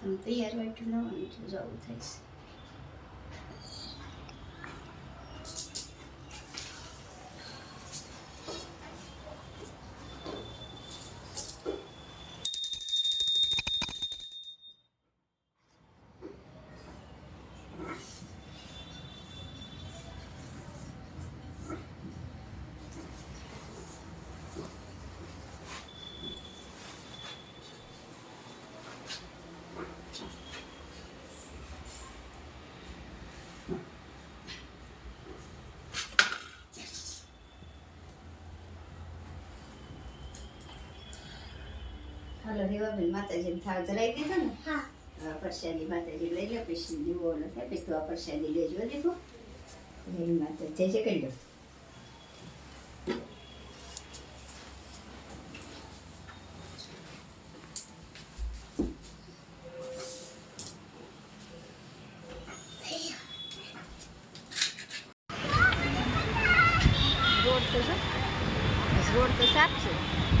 તમે તૈયાર વાટું લાવવાનું છે જવું થઈશ હાલો રેવાબેન માતાજીને થાળ ધરાઈ દીધો ને હા માતાજી લઈ લે પછી દીવો ઓલો થાય પછી તો આ પ્રસાદી લેજો દીધો એ માતા જય જય કરી રોડ તો સાફ છે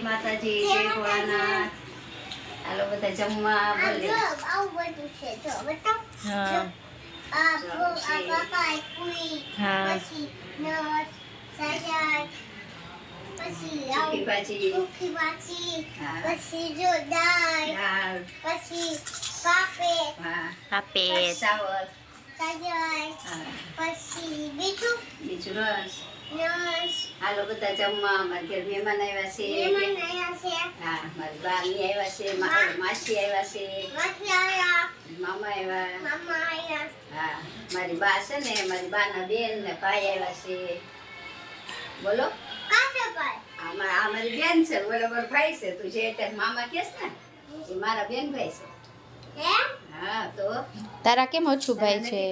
જય માતાજી જય ભોળાનાથ. હાલો બધા જમવા બોલે. હા. બધું. પછી જો દાળ. દાળ. પછી પાપડ હા. પછી બીજું? બીજું રસ. હાલો બધા જમવા અમારા ઘેર મહેમાન આવ્યા છે. મહેમાન આવ્યા છે. હા મારી બાની આવ્યા છે મારા માસી આવ્યા છે. માસી આવ્યા. મામા આવ્યા. મામા આવ્યા. હા મારી બા છે ને મારી બાના બેન ને ભાઈ આવ્યા છે. બોલો. કાસે ભાઈ? આમાં આ મારી બેન છે બરોબર ભાઈ છે. તું જે અત્યારે મામા કેસ ને એ મારા બેન ભાઈ છે. હે હા તો? તારા કેમ ઓછું ભાઈ છે?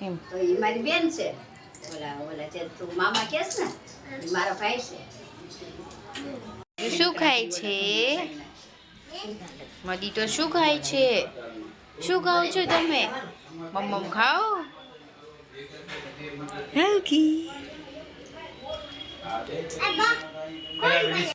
એમ. તો એ મારી બેન છે. ઓલા ઓલા જે તું મામા કેસ ને એ ભાઈ છે. શું ખાય છે? મદી તો શું ખાય છે? શું ખાવ છો તમે? મમ્મમ ખાઓ? હેલ્કી